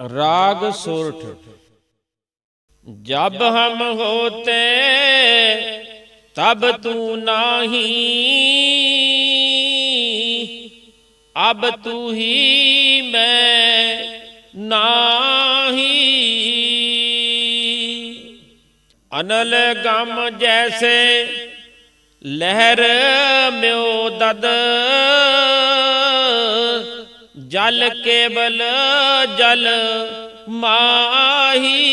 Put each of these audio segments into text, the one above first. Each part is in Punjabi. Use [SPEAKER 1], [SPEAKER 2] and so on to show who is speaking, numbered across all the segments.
[SPEAKER 1] ਰਾਗ ਸੁਰਠ। ਜਬ ਹਮ ਹੋਤੇ, ਤਬ ਤੂੰ ਨਾਹੀ। ਅਬ ਤੂੰ ਹੀ ਮੈਂ ਨਾਹੀ। ਅਨਲ ਗਮ ਜੈਸੇ ਲਹਿਰ ਮਿਉ ਦਦ। ਜਲ ਕੇਵਲ ਜਲ ਮਾਹੀ।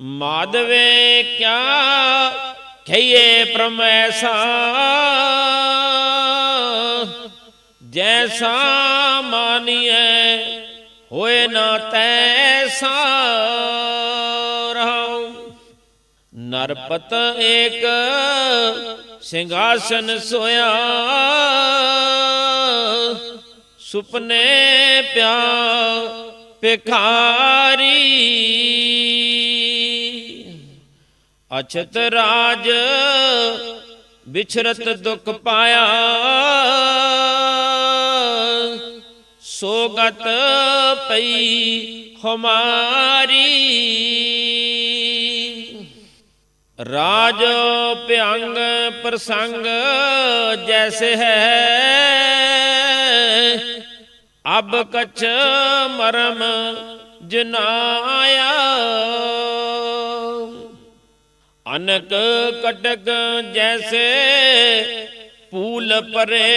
[SPEAKER 1] ਮਾਦਵੇ ਕਿਆ ਖਈਏ ਪ੍ਰਮੈਸਾ। ਜੈਸਾ ਮਾਨੀਏ ਹੋਏ ਨਾ ਤੈਸਾ। ਨਰਪਤ ਏਕ ਸਿੰਘਾਸਨ ਸੋਇਆ। ਸੁਪਨੇ ਪਿਆ ਪਿਖਾਰੀ ਅਛਤ ਰਾਜ ਵਿਛਰਤ ਦੁਖ ਪਾਇਆ। ਸੋਗਤ ਪਈ ਖੁਮਾਰੀ ਰਾਜ ਭਿਅੰਗ ਪ੍ਰਸੰਗ ਜੈਸੇ ਹੈ। ਅਬ ਕਛ ਮਰਮ ਜਨਾਇਆ। ਅਨਕ ਕਟਕ ਜੈਸੇ ਪੂਲ ਪਰੇ।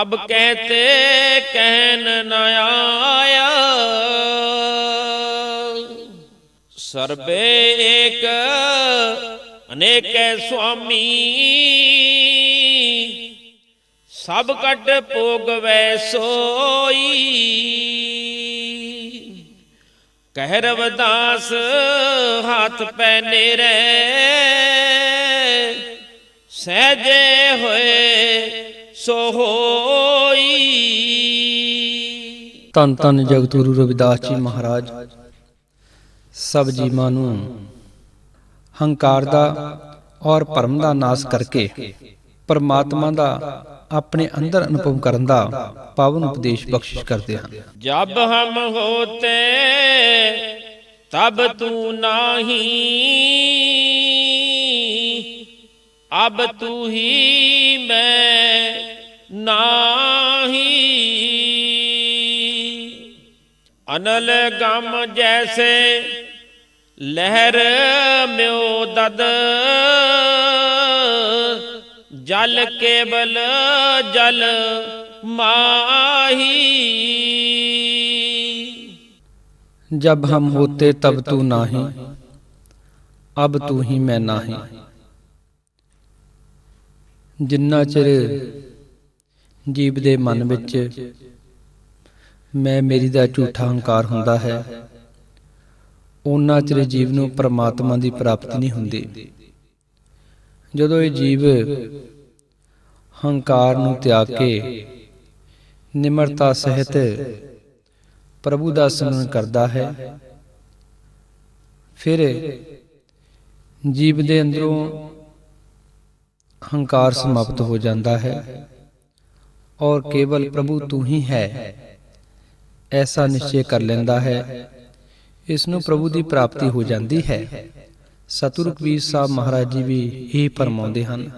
[SPEAKER 1] ਅਬ ਕਹਤੇ ਕਹਿਨ ਨ ਆਇਆ। ਸਰਬੇ ਏਕ, ਅਨੇਕੈ ਸੁਆਮੀ। ਸਭ ਕਟ ਭੋਗਵੈ ਸੋਈ। ਕਹਿ ਰਵਦਾਸ ਹੱਥ ਪੈ ਨੇਰੇ। ਸਹਜੇ ਹੋਏ ਸੋ ਹੋਈ।
[SPEAKER 2] ਧੰਨ ਧੰਨ ਜਗਤ ਗੁਰੂ ਰਵਿਦਾਸ ਜੀ ਮਹਾਰਾਜ। ਸਭ ਜੀਵਾਂ ਨੂੰ ਹੰਕਾਰ ਦਾ ਔਰ ਭਰਮ ਦਾ ਨਾਸ ਕਰਕੇ ਪਰਮਾਤਮਾ ਦਾ ਆਪਣੇ ਅੰਦਰ ਅਨੁਭਵ ਕਰਨ ਦਾ ਪਾਵਨ ਉਪਦੇਸ਼ ਬਖਸ਼ਿਸ਼ ਕਰਦੇ ਹਨ।
[SPEAKER 1] ਜਬ ਹਮ ਹੋਤੇ, ਤਬ ਤੂੰ ਨਾਹੀ। ਅਬ ਤੂੰ ਹੀ ਮੈਂ ਨਾਹੀ। ਅਨਲ ਗਮ ਜੈਸੇ लहर म्यो दद जल केवल जल माही
[SPEAKER 2] जब हम होते तब तू नाही ਅਬ ਤੂੰ ਹੀ ਮੈਂ ਨਹੀਂ ਜਿੰਨਾ ਚਿਰ ਜੀਵ ਦੇ ਮਨ ਵਿੱਚ ਮੈਂ ਮੇਰੀ ਦਾ ਝੂਠਾ ਹੰਕਾਰ ਹੁੰਦਾ ਹੈ ਉਹਨਾਂ ਚਿਰ ਜੀਵ ਨੂੰ ਪਰਮਾਤਮਾ ਦੀ ਪ੍ਰਾਪਤੀ ਨਹੀਂ ਹੁੰਦੀ। ਜਦੋਂ ਇਹ ਜੀਵ ਹੰਕਾਰ ਨੂੰ ਤਿਆਗ ਕੇ ਨਿਮਰਤਾ ਸਹਿਤ ਪ੍ਰਭੂ ਦਾ ਸਿਮਰਨ ਕਰਦਾ ਹੈ, ਫਿਰ ਜੀਵ ਦੇ ਅੰਦਰੋਂ ਹੰਕਾਰ ਸਮਾਪਤ ਹੋ ਜਾਂਦਾ ਹੈ ਔਰ ਕੇਵਲ ਪ੍ਰਭੂ ਤੂੰ ਹੀ ਹੈ, ਐਸਾ ਨਿਸ਼ਚੈ ਕਰ ਲੈਂਦਾ ਹੈ। ਇਸ ਨੂੰ ਪ੍ਰਭੂ ਦੀ ਪ੍ਰਾਪਤੀ ਹੋ ਜਾਂਦੀ ਹੈ। ਸਤਿਗੁਰੂ ਕਬੀਰ ਸਾਹਿਬ ਮਹਾਰਾਜ ਜੀ ਵੀ ਇਹ ਫਰਮਾਉਂਦੇ ਹਨ,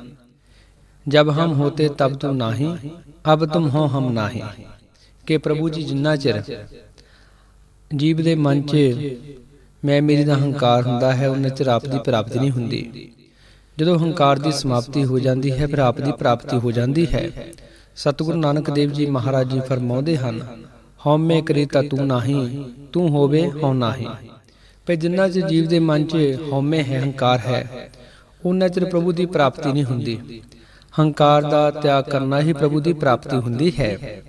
[SPEAKER 2] ਜਬ ਹਮ ਹੋਤੇ ਤਬ ਤੂੰ ਨਹੀਂ, ਅਬ ਤੁਮ ਹੋ ਹਮ ਨਹੀਂ। ਕਿ ਪ੍ਰਭੂ ਜੀ ਜਿੰਨਾ ਚਿਰ ਜੀਵ ਦੇ ਮਨ 'ਚ ਮੈਂ ਮੇਰੀ ਦਾ ਹੰਕਾਰ ਹੁੰਦਾ ਹੈ, ਉਹਨਾਂ ਚਿਰ ਆਪ ਦੀ ਪ੍ਰਾਪਤੀ ਨਹੀਂ ਹੁੰਦੀ। ਜਦੋਂ ਹੰਕਾਰ ਦੀ ਸਮਾਪਤੀ ਹੋ ਜਾਂਦੀ ਹੈ, ਫਿਰ ਆਪ ਦੀ ਪ੍ਰਾਪਤੀ ਹੋ ਜਾਂਦੀ ਹੈ। ਸਤਿਗੁਰੂ ਨਾਨਕ ਦੇਵ ਜੀ ਮਹਾਰਾਜ ਜੀ ਫਰਮਾਉਂਦੇ ਹਨ ਹਉਮੈ ਕਰੇ ਤਾਂ ਤੂੰ ਨਹੀਂ, ਤੂੰ ਹੋਵੇ ਹਉ ਨਹੀਂ। ਪਰ ਜਿੰਨਾ ਚਿਰ ਜੀਵ ਦੇ ਮਨ 'ਚ ਹਉਮੈ ਹੈ, ਹੰਕਾਰ ਹੈ ਉਹਨਾਂ ਚਿਰ ਪ੍ਰਭੂ ਦੀ ਪ੍ਰਾਪਤੀ ਨਹੀਂ ਹੁੰਦੀ। ਹੰਕਾਰ ਦਾ ਤਿਆਗ ਕਰਨਾ ਹੀ ਪ੍ਰਭੂ ਦੀ ਪ੍ਰਾਪਤੀ ਹੁੰਦੀ ਹੈ।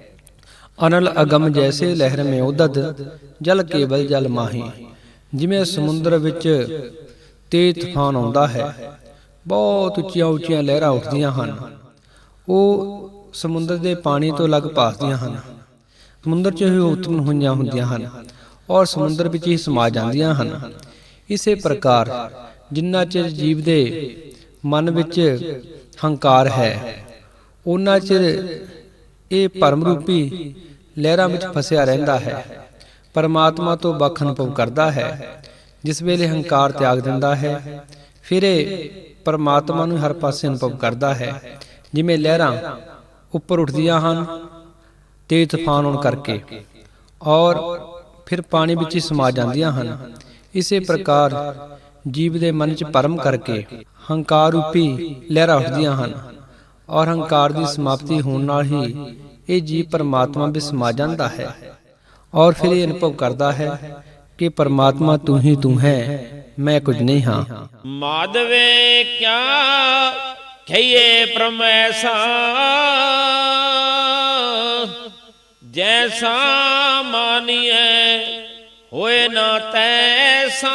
[SPEAKER 2] ਅਨਲ ਅਗਮ ਜੈਸੇ ਲਹਿਰ ਮੇ ਉਦਦ, ਜਲ ਕੇਵਲ ਜਲ ਮਾਹੀ। ਜਿਵੇਂ ਸਮੁੰਦਰ ਵਿੱਚ ਤੇਜ਼ ਤੂਫਾਨ ਆਉਂਦਾ ਹੈ, ਬਹੁਤ ਉੱਚੀਆਂ ਉੱਚੀਆਂ ਲਹਿਰਾਂ ਉੱਠਦੀਆਂ ਹਨ। ਉਹ ਸਮੁੰਦਰ ਦੇ ਪਾਣੀ ਤੋਂ ਅਲੱਗ ਪਾਸਦੀਆਂ ਹਨ। ਸਮੁੰਦਰ 'ਚ ਹੀ ਉਤਪਨ ਹੋਈਆਂ ਹੁੰਦੀਆਂ ਹਨ ਔਰ ਸਮੁੰਦਰ ਵਿੱਚ ਹੀ ਸਮਾ ਜਾਂਦੀਆਂ ਹਨ। ਇਸੇ ਪ੍ਰਕਾਰ ਜਿੰਨਾ ਚਿਰ ਜੀਵ ਦੇ ਮਨ ਵਿੱਚ ਹੰਕਾਰ ਹੈ ਉਹਨਾਂ ਚਿਰ ਇਹ ਭਰਮ ਰੂਪੀ ਲਹਿਰਾਂ ਵਿੱਚ ਫਸਿਆ ਰਹਿੰਦਾ ਹੈ, ਪਰਮਾਤਮਾ ਤੋਂ ਵੱਖ ਅਨੁਭਵ ਕਰਦਾ ਹੈ, ਜਿਸ ਵੇਲੇ ਹੰਕਾਰ ਤਿਆਗ ਦਿੰਦਾ ਹੈ, ਫਿਰ ਇਹ ਪਰਮਾਤਮਾ ਨੂੰ ਹਰ ਪਾਸੇ ਅਨੁਭਵ ਕਰਦਾ ਹੈ, ਜਿਵੇਂ ਲਹਿਰਾਂ ਉੱਪਰ ਉੱਠਦੀਆਂ ਹਨ ਤੇਜ਼ ਤੂਫਾਨ ਹੋਣ ਕਰਕੇ। ਔਰ ਫਿਰ ਪਾਣੀ ਵਿੱਚ ਹੀ ਸਮਾ ਜਾਂਦੀਆਂ ਹਨ। ਇਸੇ ਪ੍ਰਕਾਰ ਜੀਵ ਦੇ ਮਨ 'ਚ ਪਰਮ ਕਰਕੇ ਹੰਕਾਰ ਰੂਪੀ ਲਹਿਰਾਂ ਉੱਠਦੀਆਂ ਹਨ। ਔਰ ਹੰਕਾਰ ਦੀ ਸਮਾਪਤੀ ਹੋਣ ਨਾਲ ਹੀ ਇਹ ਜੀਵ ਪਰਮਾਤਮਾ ਵਿੱਚ ਸਮਾ ਜਾਂਦਾ ਹੈ। ਔਰ ਫਿਰ ਇਹ ਅਨੁਭਵ ਕਰਦਾ ਹੈ ਕਿ ਪਰਮਾਤਮਾ ਤੂੰ ਹੀ ਤੂੰ ਹੈ, ਮੈਂ ਕੁਝ ਨਹੀਂ ਹਾਂ।
[SPEAKER 1] ਮਾਧਵੇ ਕਿਆ ਖਈਏ ਪ੍ਰਮੈਸਾ। ਜੈਸਾ ਮਾਨੀਏ ਹੋਏ ਨਾ ਤੈਸਾ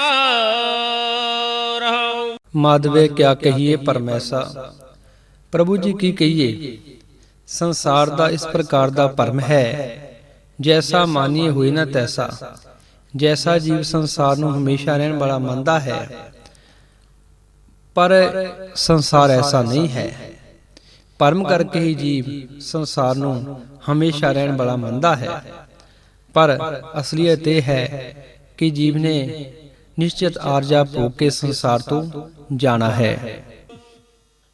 [SPEAKER 1] ਰਹਾਉ
[SPEAKER 2] ਮਾਧਵੇ ਕਿਆ ਕਹੀਏ ਪਰਮੈਸਾ ਪ੍ਰਭੂ ਜੀ ਕੀ ਕਹੀਏ ਸੰਸਾਰ ਦਾ ਇਸ ਪ੍ਰਕਾਰ ਦਾ ਭਰਮ ਹੈ ਜੈਸਾ ਮਾਨੀਏ ਹੋਏ ਨਾ ਤੈਸਾ ਜੈਸਾ ਜੀਵ ਸੰਸਾਰ ਨੂੰ ਹਮੇਸ਼ਾ ਰਹਿਣ ਵਾਲਾ ਮੰਨਦਾ ਹੈ ਪਰ ਸੰਸਾਰ ਐਸਾ ਨਹੀਂ ਹੈ ਭਰਮ ਕਰਕੇ ਹੀ ਜੀਵ ਸੰਸਾਰ ਨੂੰ ਹਮੇਸ਼ਾ ਰਹਿਣ ਵਾਲਾ ਮੰਨਦਾ ਹੈ ਪਰ ਅਸਲੀਅਤ ਇਹ ਹੈ ਕਿ ਜੀਵ ਨੇ ਨਿਸ਼ਚਿਤ ਆਰਜਾ ਭੋਗ ਕੇ ਸੰਸਾਰ ਤੋਂ ਜਾਣਾ ਹੈ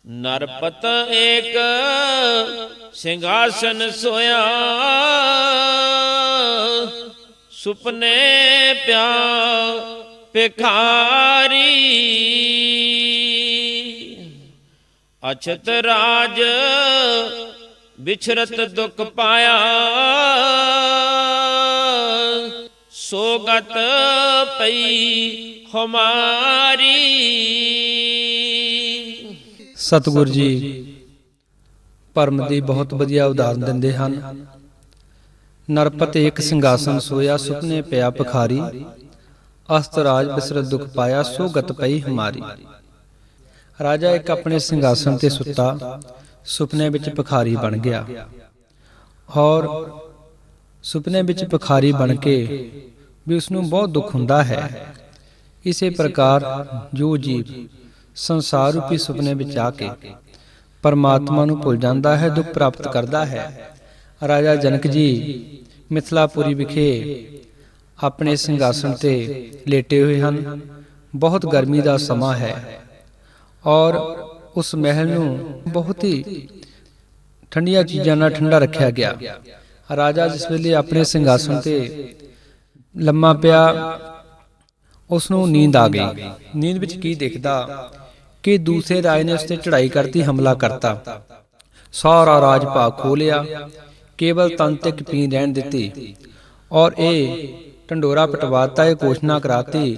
[SPEAKER 1] ਨਰਪਤ ਏਕ ਸਿੰਘਾਸਨ ਸੋਇਆ ਸੁਪਨੇ ਪਿਆ ਭਿਖਾਰੀ ਅਛਤ ਰਾਜ ਵਿਛਰਤ ਦੁਖ ਪਾਇਆ। ਸੋਗਤ ਪਈ ਹਮਾਰੀ।
[SPEAKER 2] ਸਤਿਗੁਰ ਜੀ ਭਰਮ ਦੀ ਬਹੁਤ ਵਧੀਆ ਉਦਾਹਰਨ ਦਿੰਦੇ ਹਨ। ਨਰਪਤ ਇੱਕ ਸਿੰਘਾਸਨ ਸੋਇਆ, ਸੁਪਨੇ ਪਿਆ ਭਖਾਰੀ। ਅਸਤਰਾਜ ਬਿਸਰਤ ਦੁਖ ਪਾਇਆ, ਸੋਗਤ ਪਈ ਹਮਾਰੀ। ਰਾਜਾ ਇੱਕ ਆਪਣੇ ਸਿੰਘਾਸਨ ਤੇ ਸੁੱਤਾ। ਸੁਪਨੇ ਵਿੱਚ ਭਖਾਰੀ ਬਣ ਗਿਆ। ਔਰ ਸੁਪਨੇ ਵਿੱਚ ਭਖਾਰੀ ਬਣ ਕੇ ਵੀ ਉਸ ਨੂੰ ਬਹੁਤ ਦੁੱਖ ਹੁੰਦਾ ਹੈ। ਇਸੇ ਪ੍ਰਕਾਰ ਜੋ ਜੀਵ ਸੰਸਾਰ ਰੂਪੀ ਸੁਪਨੇ ਵਿੱਚ ਆ ਕੇ ਪਰਮਾਤਮਾ ਨੂੰ ਭੁੱਲ ਜਾਂਦਾ ਹੈ, ਦੁੱਖ ਪ੍ਰਾਪਤ ਕਰਦਾ ਹੈ। ਰਾਜਾ ਜਨਕ ਜੀ ਮਿਥਲਾਪੁਰੀ ਵਿਖੇ ਆਪਣੇ ਸਿੰਘਾਸਣ ਤੇ ਲੇਟੇ ਹੋਏ ਹਨ। ਬਹੁਤ ਗਰਮੀ ਦਾ ਸਮਾਂ ਹੈ। ਔਰ ਉਸ ਮਹਿਲ ਨੂੰ ਬਹੁਤ ਹੀ ਠੰਡੀਆਂ ਚੀਜ਼ਾਂ ਨਾਲ ਠੰਡਾ ਰੱਖਿਆ ਗਿਆ। ਰਾਜਾ ਜਿਸ ਵੇਲੇ ਆਪਣੇ ਸਿੰਘਾਸਣ ਤੇ ਲੰਮਾ ਪਿਆ ਉਸ ਨੂੰ ਨੀਂਦ ਆ ਗਈ। ਨੀਂਦ ਵਿੱਚ ਕੀ ਦੇਖਦਾ? ਕਿ ਦੂਸਰੇ ਰਾਜ ਨੇ ਉਸ ਤੇ ਚੜ੍ਹਾਈ ਕਰਤੀ, ਹਮਲਾ ਕਰਤਾ। ਸਾਰਾ ਰਾਜ ਭਾਗ ਖੋ ਲਿਆ, ਕੇਵਲ ਤਨ ਤੱਕ ਪੀ ਰਹਿਣ ਦਿੱਤੀ। ਔਰ ਇਹ ਢੰਡੋਰਾ ਪਟਵਾਤਾ ਇਹ ਘੋਸ਼ਣਾ ਕਰਾਤੀ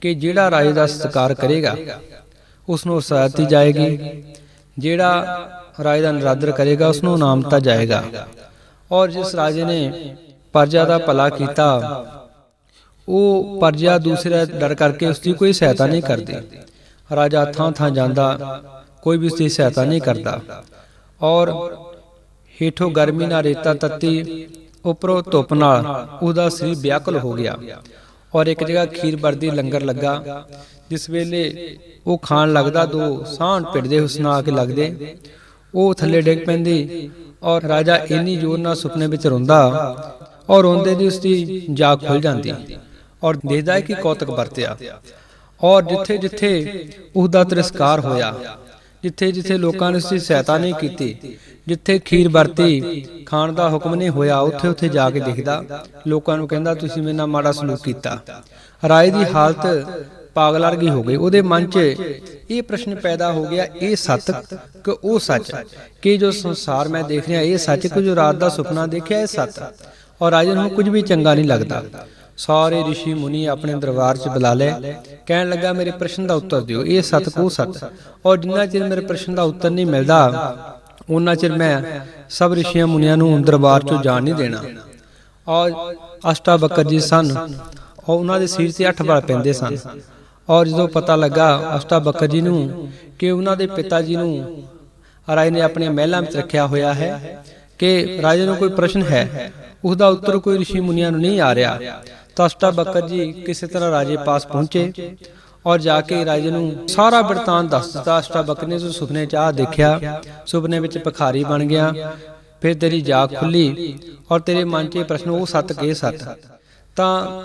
[SPEAKER 2] ਕਿ ਜਿਹੜਾ ਰਾਜ ਦਾ ਸਤਿਕਾਰ ਕਰੇਗਾ ਉਸ ਨੂੰ ਸਜ਼ਾਤ ਦਿੱਤੀ ਜਾਏਗੀ। ਜਿਹੜਾ ਰਾਜ ਦਾ ਨਿਰਾਦਰ ਕਰੇਗਾ ਉਸ ਨੂੰ ਨਾਮਤਾ ਜਾਏਗਾ। ਔਰ ਜਿਸ ਰਾਜੇ ਨੇ ਪਰਜਾ ਦਾ ਭਲਾ ਕੀਤਾ, ਉਹ ਪਰਜਾ ਦੂਸਰੇ ਡਰ ਕਰਕੇ ਉਸ ਦੀ ਕੋਈ ਸਹਾਇਤਾ ਨਹੀਂ ਕਰਦੀ। ਰਾਜਾ ਥਾਂ ਥਾਂ ਜਾਂਦਾ, ਕੋਈ ਵੀ ਉਸ ਦੀ ਸਹਾਇਤਾ ਨਹੀਂ ਕਰਦਾ। ਔਰ ਹੇਠੋਂ ਗਰਮੀ ਨਾਲ ਰੇਤਾ ਤੱਤੀ, ਉਪਰੋਂ ਧੁੱਪ ਨਾਲ ਉਹਦਾ ਸਰੀਰ ਵਿਆਕੁਲ ਹੋ ਗਿਆ। ਔਰ ਇੱਕ ਜਗ੍ਹਾ ਖੀਰ ਵਰਦੀ ਲੰਗਰ ਲੱਗਾ, ਜਿਸ ਵੇਲੇ ਉਹ ਖਾਣ ਲੱਗਦਾ, ਦੋ ਸਾਹਣ ਪਿੜਦੇ ਉਸ ਨਾਲ ਆ ਕੇ ਲੱਗਦੇ। ਉਹ ਥੱਲੇ ਡਿੱਗ ਪੈਂਦੀ ਔਰ ਰਾਜਾ ਇੰਨੀ ਜ਼ੋਰ ਨਾਲ ਸੁਪਨੇ ਵਿੱਚ ਰੋਂਦਾ ਔਰ ਰੋਂਦੇ ਦੀ ਉਸਦੀ ਜਾਗ ਖੁੱਲ ਜਾਂਦੀ ਔਰ ਦੇਖਦਾ ਹੈ ਕਿ ਕੌਤਕ ਵਰਤਿਆ। ਔਰ ਜਿੱਥੇ ਜਿੱਥੇ ਉਹਦਾ ਤਿਰਸਕਾਰ ਹੋਇਆ, ਜਿੱਥੇ ਜਿੱਥੇ ਲੋਕਾਂ ਨੇ ਉਸਦੀ ਸਹਾਇਤਾ ਨਹੀਂ ਕੀਤੀ ਜਿੱਥੇ ਖੀਰ ਵਰਤੀ ਖਾਣ ਦਾ ਹੁਕਮ ਨਹੀਂ ਹੋਇਆ ਉੱਥੇ ਉੱਥੇ ਜਾ ਕੇ ਦੇਖਦਾ। ਲੋਕਾਂ ਨੂੰ ਕਹਿੰਦਾ ਤੁਸੀਂ ਮੇਰੇ ਨਾਲ ਮਾੜਾ ਸਲੂਕ ਕੀਤਾ। ਰਾਏ ਦੀ ਹਾਲਤ ਪਾਗਲ ਵਰਗੀ ਹੋ ਗਈ। ਉਹਦੇ ਮਨ 'ਚ ਇਹ ਪ੍ਰਸ਼ਨ ਪੈਦਾ ਹੋ ਗਿਆ ਇਹ ਸੱਤ ਕਿ ਉਹ ਸੱਚ ਕਿ ਜੋ ਸੰਸਾਰ ਮੈਂ ਦੇਖ ਰਿਹਾ ਇਹ ਸੱਚ ਕਿ ਜੋ ਰਾਤ ਦਾ ਸੁਪਨਾ ਦੇਖਿਆ ਇਹ ਸੱਚ। ਔਰ ਰਾਜੇ ਨੂੰ ਕੁਝ ਵੀ ਚੰਗਾ ਨਹੀਂ ਲੱਗਦਾ। ਸਾਰੇ ઋષਿ ਮੁਨੀ ਆਪਣੇ ਦਰਬਾਰ 'ਚ ਬੁਲਾ ਲਏ। ਕਹਿਣ ਲੱਗਾ ਮੇਰੇ ਪ੍ਰਸ਼ਨ ਦਾ ਉੱਤਰ ਦਿਓ। ਇਹ ਸੱਤ ਕੋ ਸੱਤ ਔਰ ਜਿੰਨਾ ਚਿਰ ਮੇਰੇ ਪ੍ਰਸ਼ਨ ਦਾ ਉੱਤਰ ਨਹੀਂ ਮਿਲਦਾ ਉਹਨਾਂ ਚਿਰ ਮੈਂ ਸਭ ਰਿਸ਼ੀਆਂ ਮੁਨੀਆਂ ਨੂੰ ਦਰਬਾਰ ਚੋਂ ਜਾਣ ਨਹੀਂ ਦੇਣਾ। ਔਰ ਅਸ਼ਟਾ ਬਕਰ ਜੀ ਸਨ, ਔਰ ਉਹਨਾਂ ਦੇ ਸਿਰ ਤੇ ਅੱਠ ਵਾਲ ਪੈਂਦੇ ਸਨ। ਔਰ ਜਦੋਂ ਪਤਾ ਲੱਗਾ ਅਸ਼ਟਾ ਬਕਰ ਜੀ ਨੂੰ ਕਿ ਉਹਨਾਂ ਦੇ ਪਿਤਾ ਜੀ ਨੂੰ ਰਾਜੇ ਨੇ ਆਪਣੇ ਮਹਿਲਾਂ ਵਿੱਚ ਰੱਖਿਆ ਹੋਇਆ ਹੈ ਕਿ ਰਾਜੇ ਨੂੰ ਕੋਈ ਪ੍ਰਸ਼ਨ ਹੈ ਉਸ ਦਾ ਉੱਤਰ ਕੋਈ ਰਿਸ਼ੀ ਮੁਨੀਆਂ ਨੂੰ ਨਹੀਂ ਆ ਰਿਹਾ। ਤਾਂ ਅਸ਼ਟਾ ਬਕਰ ਜੀ ਕਿਸੇ ਤਰ੍ਹਾਂ ਰਾਜੇ ਪਾਸ ਪਹੁੰਚੇ। ਔਰ ਜਾ ਕੇ ਰਾਜੇ ਨੂੰ ਸਾਰਾ ਬਿਰਤਾਂਤ ਦੱਸ ਦਿੱਤਾ। ਅਸ਼ਟਾਵਕਰ ਨੇ ਜੋ ਸੁਪਨੇ ਚ ਆ ਦੇਖਿਆ, ਸੁਪਨੇ ਵਿੱਚ ਭਿਖਾਰੀ ਬਣ ਗਿਆ। ਫਿਰ ਤੇਰੀ ਜਾਗ ਖੁੱਲੀ ਔਰ ਤੇਰੇ ਮਨ 'ਚ ਪ੍ਰਸ਼ਨ, ਉਹ ਸੱਤ ਕੇ ਸੱਤ। ਤਾਂ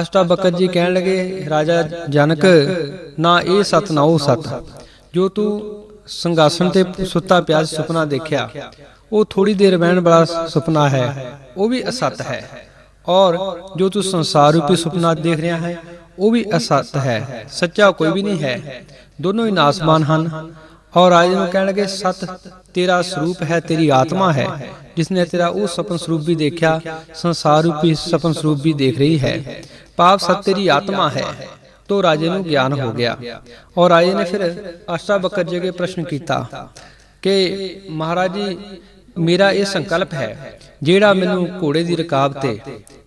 [SPEAKER 2] ਅਸ਼ਟਾਵਕਰ ਜੀ ਕਹਿਣ ਲੱਗੇ, ਰਾਜਾ ਜਨਕ, ਨਾ ਇਹ ਸੱਤ, ਨਾ ਉਹ ਸੱਤ। ਜੋ ਤੂੰ ਸੰਗਾਸਨ ਤੇ ਸੁੱਤਾ ਪਿਆ ਸੁਪਨਾ ਦੇਖਿਆ, ਉਹ ਥੋੜੀ ਦੇਰ ਬਹਿਣ ਵਾਲਾ ਸੁਪਨਾ ਹੈ, ਉਹ ਵੀ ਅਸਤ ਹੈ। ਔਰ ਜੋ ਤੂੰ ਸੰਸਾਰ ਰੂਪੀ ਸੁਪਨਾ ਦੇਖ ਰਿਹਾ ਹੈ ਉਹ ਵੀ ਅਸਤ ਹੈ, ਸੱਚਾ ਕੋਈ ਵੀ ਨਹੀਂ ਹੈ। ਦੋਨੋਂ ਹੀ ਨਾਸਮਾਨ ਹਨ। ਔਰ ਰਾਜੇ ਨੂੰ ਕਹਿਣ ਸਤ, ਤੇਰਾ ਸਰੂਪ ਹੈ, ਤੇਰੀ ਆਤਮਾ ਹੈ, ਜਿਸਨੇ ਤੇਰਾ ਉਹ ਸਪਨ ਸਰੂਪ ਵੀ ਦੇਖਿਆ, ਸੰਸਾਰ ਰੂਪੀ ਸਪਨ ਸਰੂਪ ਵੀ ਦੇਖ ਰਹੀ ਹੈ। ਪਾਪ ਸਤ ਤੇਰੀ ਆਤਮਾ ਹੈ। ਤੋ ਰਾਜੇ ਨੂੰ ਗਿਆਨ ਹੋ ਗਿਆ। ਔਰ ਰਾਜੇ ਨੇ ਫਿਰ ਅਸ਼ਟਾਵਕਰ ਜੀ ਕੇ ਪ੍ਰਸ਼ਨ ਕੀਤਾ ਕਿ, ਮਹਾਰਾਜ ਜੀ, ਮੇਰਾ ਇਹ ਸੰਕਲਪ ਹੈ, ਜਿਹੜਾ ਮੈਨੂੰ ਘੋੜੇ ਦੀ ਰਕਾਬ ਤੇ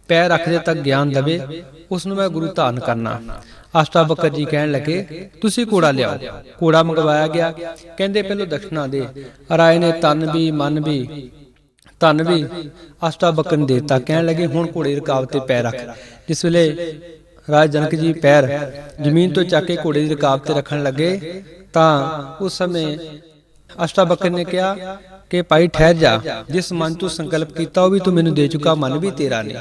[SPEAKER 2] ਪੈਰ ਰੱਖਦੇ ਤੱਕ ਗਿਆਨ ਦਵੇ ਉਸ ਨੂੰ ਮੈਂ ਗੁਰੂ ਧਾਰਨ ਕਰਨਾ। ਅਸ਼ਟਾਵਕਰ ਜੀ ਕਹਿਣ ਲੱਗੇ ਤੁਸੀਂ ਘੋੜਾ ਲਿਆਓ। ਘੋੜਾ ਮੰਗਵਾਇਆ ਗਿਆ। ਕਹਿੰਦੇ ਪਹਿਲਾਂ ਦਕਸ਼ਨਾ ਦੇ। ਰਾਏ ਨੇ ਤਨ ਵੀ ਮਨ ਵੀ ਧਨ ਵੀ ਅਸ਼ਟਾਵਕਰ ਨੇ ਦੇਤਾ। ਕਹਿਣ ਲੱਗੇ ਹੁਣ ਘੋੜੇ ਰਕਾਬ ਤੇ ਪੈਰ ਰੱਖ। ਜਿਸ ਵੇਲੇ ਰਾਜ ਜਨਕ ਜੀ ਪੈਰ ਜ਼ਮੀਨ ਤੋਂ ਚੱਕ ਕੇ ਘੋੜੇ ਦੀ ਰਕਾਬ ਤੇ ਰੱਖਣ ਲੱਗੇ ਤਾਂ ਉਸ ਸਮੇਂ ਅਸ਼ਟਾਵਕਰ ਨੇ ਕਿਹਾ ਕਿ ਭਾਈ ਠਹਿਰ ਜਾ। ਜਿਸ ਮਨ ਤੋਂ ਸੰਕਲਪ ਕੀਤਾ ਉਹ ਵੀ ਤੂੰ ਮੈਨੂੰ ਦੇ ਚੁੱਕਾ ਮਨ ਵੀ ਤੇਰਾ ਨਹੀਂ।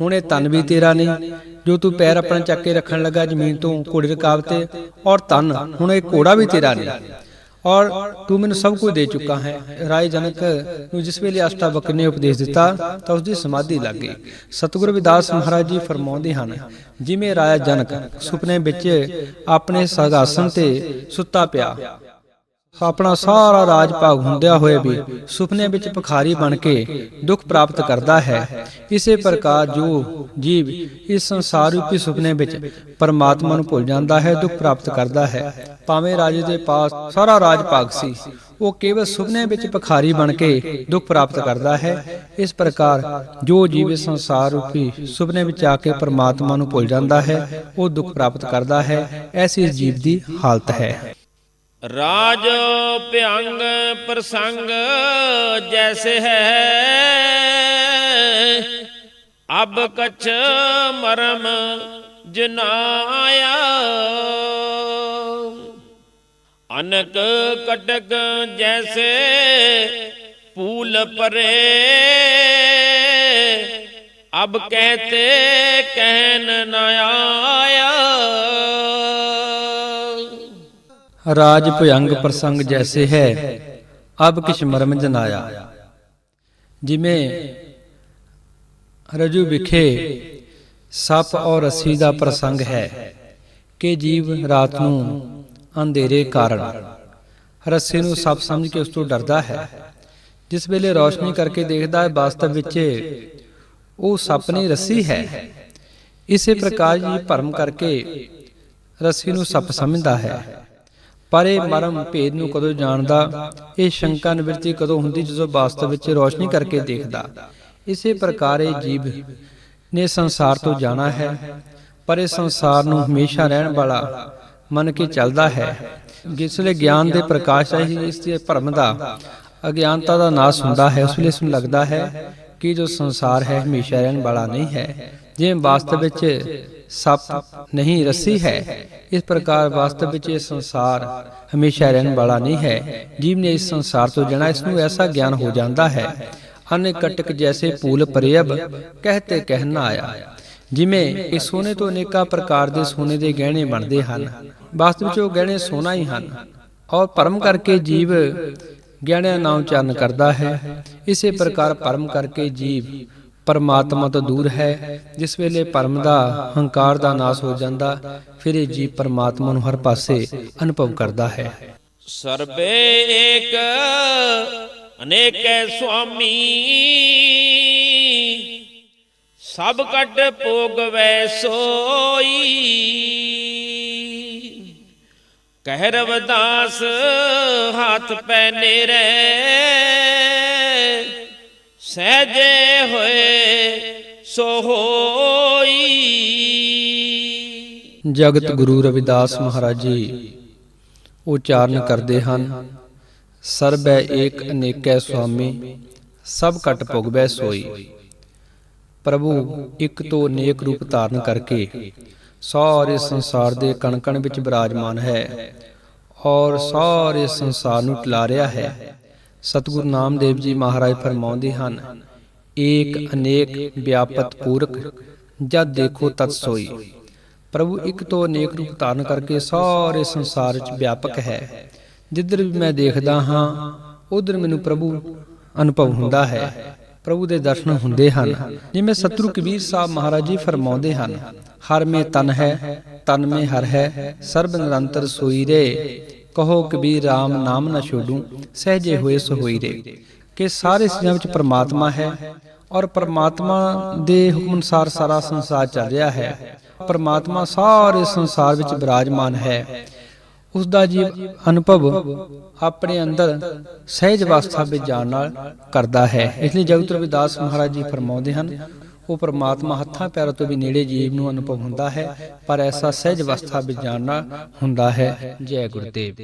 [SPEAKER 2] ਹੁਣ ਇਹ ਤਨ ਵੀ ਤੇਰਾ ਨਹੀਂ, ਜੋ ਤੂੰ ਪੈਰ ਆਪਣਾ ਚੱਕ ਕੇ ਰੱਖਣ ਲੱਗਾ ਜ਼ਮੀਨ ਤੋਂ ਘੋੜੇ ਰਕਾਬ ਤੇ, ਔਰ ਤਨ ਹੁਣ ਇਹ ਘੋੜਾ ਵੀ ਤੇਰਾ ਨਹੀਂ। ਔਰ ਤੂੰ ਮੈਨੂੰ ਸਭ ਕੁਝ ਦੇ ਚੁੱਕਾ ਹੈ। ਰਾਏ ਜਨਕ ਨੂੰ ਜਿਸ ਵੇਲੇ ਅਸ਼ਟਾਵਕਰ ਨੇ ਉਪਦੇਸ਼ ਦਿੱਤਾ, ਤਾਂ ਉਸ ਦੀ ਸਮਾਧੀ ਲੱਗ ਗਈ। ਸਤਿਗੁਰੂ ਵਿਦਾਸ ਮਹਾਰਾਜ ਜੀ ਫਰਮਾਉਂਦੇ ਹਨ, ਜਿਵੇਂ ਰਾਜਾ ਜਨਕ ਸੁਪਨੇ ਵਿੱਚ ਆਪਣੇ ਸਗਾਸਨ ਤੇ ਸੁੱਤਾ ਪਿਆ ਆਪਣਾ ਸਾਰਾ ਰਾਜ ਭਾਗ ਹੁੰਦਿਆ ਹੋਏ ਵੀ ਸੁਪਨੇ ਵਿੱਚ ਭਖਾਰੀ ਬਣ ਕੇ ਦੁੱਖ ਪ੍ਰਾਪਤ ਕਰਦਾ ਹੈ। ਇਸੇ ਪ੍ਰਕਾਰ ਜੋ ਜੀਵ ਇਸ ਸੰਸਾਰ ਰੂਪੀ ਸੁਪਨੇ ਵਿੱਚ ਪਰਮਾਤਮਾ ਨੂੰ ਭੁੱਲ ਜਾਂਦਾ ਹੈ, ਦੁੱਖ ਪ੍ਰਾਪਤ ਕਰਦਾ ਹੈ। ਭਾਵੇਂ ਰਾਜੇ ਦੇ ਪਾਸ ਸਾਰਾ ਰਾਜ ਭਾਗ ਸੀ, ਉਹ ਕੇਵਲ ਸੁਪਨੇ ਵਿੱਚ ਭਖਾਰੀ ਬਣ ਕੇ ਦੁੱਖ ਪ੍ਰਾਪਤ ਕਰਦਾ ਹੈ। ਇਸ ਪ੍ਰਕਾਰ ਜੋ ਜੀਵ ਇਸ ਸੰਸਾਰ ਰੂਪੀ ਸੁਪਨੇ ਵਿੱਚ ਆ ਕੇ ਪਰਮਾਤਮਾ ਨੂੰ ਭੁੱਲ ਜਾਂਦਾ ਹੈ, ਉਹ ਦੁੱਖ ਪ੍ਰਾਪਤ ਕਰਦਾ ਹੈ। ਐਸੀ ਇਸ ਜੀਵ ਦੀ ਹਾਲਤ ਹੈ।
[SPEAKER 1] ਰਾਜ ਭਿਅੰਗ ਪ੍ਰਸੰਗ ਜੈਸੇ ਹੈ। ਅਬ ਕਛ ਮਰਮ ਜਨਾਇਆ। ਅਨਕ ਕਟਕ ਜੈਸੇ ਪੂਲ ਪਰੇ। ਅਬ ਕਹਤੇ ਕਹਿਨ ਨ ਆਇਆ।
[SPEAKER 2] ਰਾਜ ਭਯੰਗ ਪ੍ਰਸੰਗ ਜੈਸੇ ਹੈ, ਅਬ ਕਿਛ ਮਰਮ ਜਨਾਇਆ। ਜਿਵੇਂ ਰਜੂ ਵਿਖੇ ਸੱਪ ਔਰ ਰੱਸੀ ਦਾ ਪ੍ਰਸੰਗ ਹੈ ਕਿ ਜੀਵ ਰਾਤ ਨੂੰ ਅੰਧੇਰੇ ਕਾਰਨ ਰੱਸੀ ਨੂੰ ਸੱਪ ਸਮਝ ਕੇ ਉਸ ਤੋਂ ਡਰਦਾ ਹੈ। ਜਿਸ ਵੇਲੇ ਰੋਸ਼ਨੀ ਕਰਕੇ ਦੇਖਦਾ ਹੈ, ਵਾਸਤਵ ਵਿੱਚ ਉਹ ਸੱਪ ਨਹੀਂ, ਰੱਸੀ ਹੈ। ਇਸੇ ਪ੍ਰਕਾਰ ਜੀ ਭਰਮ ਕਰਕੇ ਰੱਸੀ ਨੂੰ ਸੱਪ ਸਮਝਦਾ ਹੈ। ਪਰ ਇਹ ਮਰਮ ਭੇਦ ਨੂੰ ਕਦੋਂ ਜਾਣਦਾ, ਇਹ ਸ਼ੰਕਾ ਨਿਵਰਤੀ ਕਦੋਂ ਹੁੰਦੀ ਜਦੋਂ ਵਾਸਤਵ ਵਿੱਚ ਰੋਸ਼ਨੀ ਕਰਕੇ ਦੇਖਦਾ। ਇਸੇ ਪ੍ਰਕਾਰ ਇਹ ਜੀਵ ਨੇ ਸੰਸਾਰ ਤੋਂ ਜਾਣਾ ਹੈ, ਪਰ ਇਹ ਸੰਸਾਰ ਨੂੰ ਹਮੇਸ਼ਾ ਰਹਿਣ ਵਾਲਾ, ਮੰਨ ਕੇ ਚੱਲਦਾ ਹੈ। ਜਿਸ ਵੇਲੇ ਗਿਆਨ ਦੇ ਪ੍ਰਕਾਸ਼ ਰਾਹੀਂ ਇਸ ਦੇ ਭਰਮ ਦਾ ਅਗਿਆਨਤਾ ਦਾ ਨਾਸ਼ ਹੁੰਦਾ ਹੈ, ਉਸ ਵੇਲੇ ਇਸ ਨੂੰ ਲੱਗਦਾ ਹੈ ਕਿ ਜੋ ਸੰਸਾਰ ਹੈ ਹਮੇਸ਼ਾ ਰਹਿਣ ਵਾਲਾ ਨਹੀਂ ਹੈ, ਜਿਵੇਂ ਵਾਸਤਵ ਵਿੱਚ ਸੱਪ ਨਹੀਂ ਰੱਸੀ ਹੈ, ਇਸ ਪ੍ਰਕਾਰ ਵਾਸਤਵ ਵਿੱਚ ਇਹ ਸੰਸਾਰ ਹਮੇਸ਼ਾ ਰਹਿਣ ਵਾਲਾ ਨਹੀਂ ਹੈ, ਜੀਵ ਨੇ ਇਸ ਸੰਸਾਰ ਤੋਂ ਜਾਣਾ ਇਸ ਨੂੰ ਐਸਾ ਗਿਆਨ ਹੋ ਜਾਂਦਾ ਹੈ, ਅਨ ਕਟਕ ਜੈਸੇ ਪੂਲ ਪਰਿਅਬ ਕਹਤੇ ਕਹਿਣਾ ਆਇਆ, ਜਿਵੇਂ ਇਹ ਸੋਨੇ ਤੋਂ ਅਨੇਕਾਂ ਪ੍ਰਕਾਰ ਦੇ ਸੋਨੇ ਦੇ ਗਹਿਣੇ ਬਣਦੇ ਹਨ, ਵਾਸਤਵ ਵਿੱਚ ਉਹ ਗਹਿਣੇ ਸੋਨਾ ਹੀ ਹਨ, ਔਰ ਭਰਮ ਕਰਕੇ ਜੀਵ ਗਿਆਨਿਆਂ ਨਾਮ ਉਚਾਰਨ ਕਰਦਾ ਹੈ। ਇਸੇ ਪ੍ਰਕਾਰ ਪਰਮ ਕਰਕੇ ਜੀਵ ਪਰਮਾਤਮਾ ਤੋਂ ਦੂਰ ਹੈ। ਜਿਸ ਵੇਲੇ ਭਰਮ ਦਾ ਹੰਕਾਰ ਦਾ ਨਾਸ ਹੋ ਜਾਂਦਾ, ਫਿਰ ਇਹ ਜੀਵ ਪਰਮਾਤਮਾ ਨੂੰ ਹਰ ਪਾਸੇ ਅਨੁਭਵ ਕਰਦਾ ਹੈ।
[SPEAKER 1] ਸਰਬੇ ਏਕ, ਅਨੇਕੈ ਸੁਆਮੀ। ਸਭ ਕਟ ਭੋਗਵੈ ਸੋਈ। ਕਹਿ ਰਵਦਾਸ, ਹੱਥ ਪੈ ਨੇਰੇ। ਸਹਜੇ ਹੋਏ ਸੋ ਹੋਈ।
[SPEAKER 2] ਜਗਤ ਗੁਰੂ ਰਵਿਦਾਸ ਮਹਾਰਾਜ ਜੀ ਉਚਾਰਨ ਕਰਦੇ ਹਨ। ਸਰਬੈ ਏਕ ਅਨੇਕੈ ਸੁਆਮੀ, ਸਭ ਕਟ ਭੋਗਵੈ ਸੋਈ। ਪ੍ਰਭੂ ਇੱਕ ਤੋਂ ਅਨੇਕ ਰੂਪ ਧਾਰਨ ਕਰਕੇ ਸਾਰੇ ਸੰਸਾਰ ਦੇ ਕਣਕਣ ਵਿੱਚ ਬਿਰਾਜਮਾਨ ਹੈ ਔਰ ਸਾਰੇ ਸੰਸਾਰ ਨੂੰ ਟਿਲਾ ਰਿਹਾ ਹੈ। ਸਤਿਗੁਰੂ ਨਾਮਦੇਵ ਜੀ ਮਹਾਰਾਜ ਫਰਮਾਉਂਦੇ ਹਨ, ਏਕ ਅਨੇਕ ਵਿਆਪਤ ਪੂਰਕ, ਜਦ ਦੇਖੋ ਤਤ ਸੋਈ। ਪ੍ਰਭੂ ਇੱਕ ਤੋਂ ਅਨੇਕ ਰੂਪ ਧਾਰਨ ਕਰਕੇ ਸਾਰੇ ਸੰਸਾਰ ਵਿੱਚ ਵਿਆਪਕ ਹੈ। ਜਿੱਧਰ ਵੀ ਮੈਂ ਦੇਖਦਾ ਹਾਂ, ਉਧਰ ਮੈਨੂੰ ਪ੍ਰਭੂ ਅਨੁਭਵ ਹੁੰਦਾ ਹੈ। ਪ੍ਰਭੂ ਦੇ ਦਰਸ਼ਨ ਹੁੰਦੇ ਹਨ। ਜਿਵੇਂ ਸਤਿਗੁਰੂ ਕਬੀਰ ਸਾਹਿਬ ਮਹਾਰਾਜ ਜੀ ਫਰਮਾਉਂਦੇ ਹਨ ਹਰ ਮੇ ਤਨ ਹੈ, ਤਨ ਮੇ ਹਰ ਹੈ, ਸਰਬ ਨਿਰੰਤਰ ਸੋਈ ਰੇ ਕਹੋ ਕਬੀਰ RAM ਨਾਮ ਨਾ ਛੋਡੂ ਸਹਜੇ ਹੋਏ ਸੋ ਰੇ ਕਿ ਸਾਰੇ ਚੀਜ਼ਾਂ ਵਿੱਚ ਪ੍ਰਮਾਤਮਾ ਹੈ ਔਰ ਪ੍ਰਮਾਤਮਾ ਦੇ ਹੁਕਮ ਅਨੁਸਾਰ ਸਾਰਾ ਸੰਸਾਰ ਚੱਲ ਰਿਹਾ ਹੈ। ਪ੍ਰਮਾਤਮਾ ਸਾਰੇ ਸੰਸਾਰ ਵਿੱਚ ਬਿਰਾਜਮਾਨ ਹੈ। ਉਸ ਦਾ ਜੀਵ ਅਨੁਭਵ ਆਪਣੇ ਅੰਦਰ ਸਹਿਜ ਅਵਸਥਾ ਵਿੱਚ ਜਾਣ ਨਾਲ ਕਰਦਾ ਹੈ। ਇਸ ਲਈ ਜਗਤ ਰਵਿਦਾਸ ਮਹਾਰਾਜ ਜੀ ਫਰਮਾਉਂਦੇ ਹਨ ਉਹ ਪਰਮਾਤਮਾ ਹੱਥਾਂ ਪੈਰਾਂ ਤੋਂ ਵੀ ਨੇੜੇ ਜੀਵ ਨੂੰ ਅਨੁਭਵ ਹੁੰਦਾ ਹੈ, ਪਰ ਐਸਾ ਸਹਿਜ ਅਵਸਥਾ ਵਿੱਚ ਜਾਣਨਾ ਹੁੰਦਾ ਹੈ। ਜੈ ਗੁਰਦੇਵ।